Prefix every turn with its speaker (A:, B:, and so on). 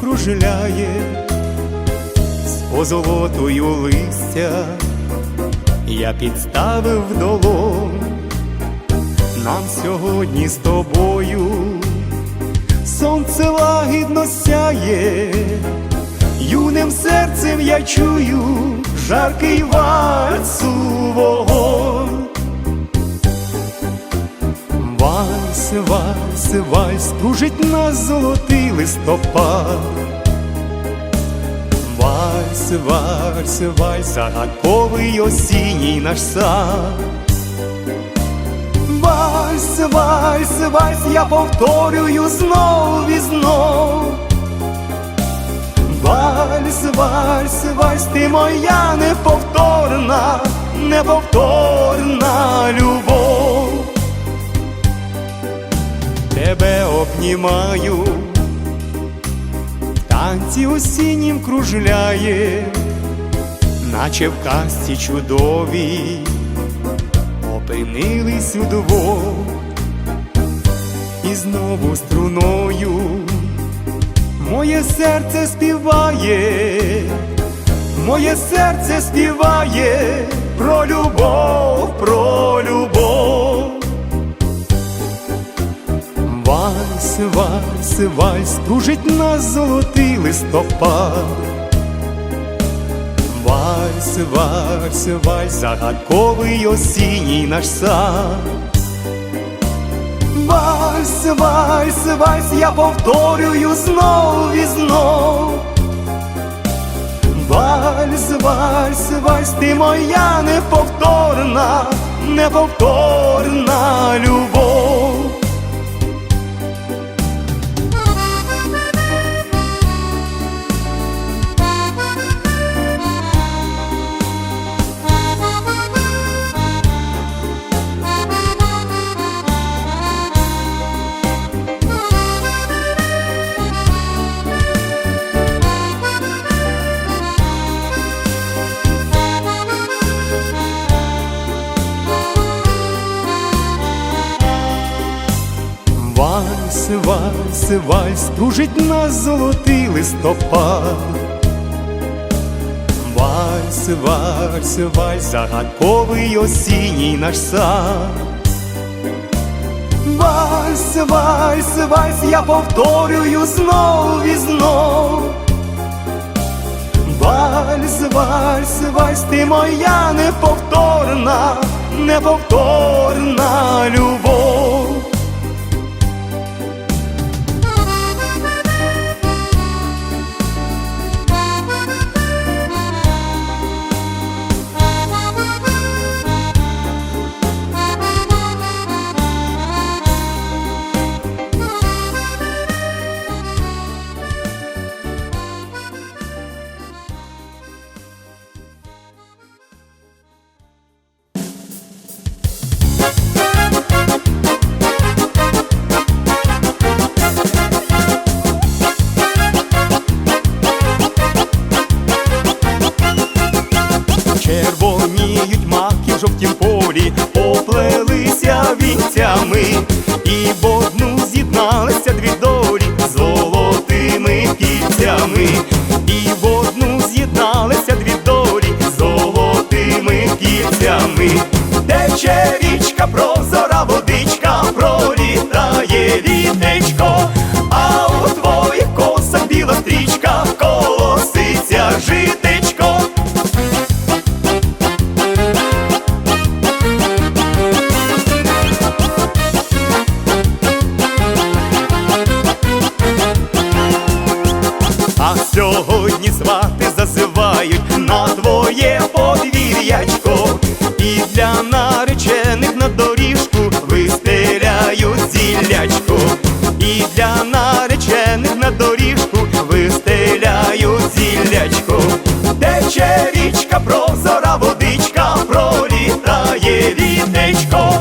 A: кружляє, з позолотою листя. Я підставив долонь, нам сьогодні з тобою сонце лагідно сяє, юним серцем я чую жаркий вальсу вогонь. Вальс, вальс, вальс, кружить нас золотий листопад. Вальс, вальс, вальс, загадковий осінній наш сад. Вальс, вальс, вальс, я повторюю знов і знов. Вальс, вальс, вальс, ти моя неповторна, неповторна любов. Тебе обнімаю, танці осіннім кружляє, наче в казці чудовій, опинились удвох, і знову струною. Моє серце співає, моє серце співає про любов, про вальс, вальс, кружить нас золотий листопад. Вальс, вальс, вальс, загадковий осінній наш сад. Вальс, вальс, вальс, я повторюю знов і знов. Вальс, вальс, вальс, ти моя неповторна, неповторна любов. Вальс, вальс, нас золотий листопад. Вальс, вальс, вальс, загадковий осінній наш сад. Вальс, вальс, вальс, я повторюю знов і знов. Вальс, вальс, вальс, ти моя неповторна, неповторна любов. Жовтім полі, поплелися вінцями, і в одну з'єдналися дві долі золотими кільцями, і в одну з'єдналися дві долі золотими кільцями, тече річка, прозора водичка, свати зазивають на твоє подвір'ячко, і для наречених на доріжку вистеляють зіллячко, і для наречених на доріжку вистеляють зіллячко, тече річка, прозора водичка, пролітає літечко,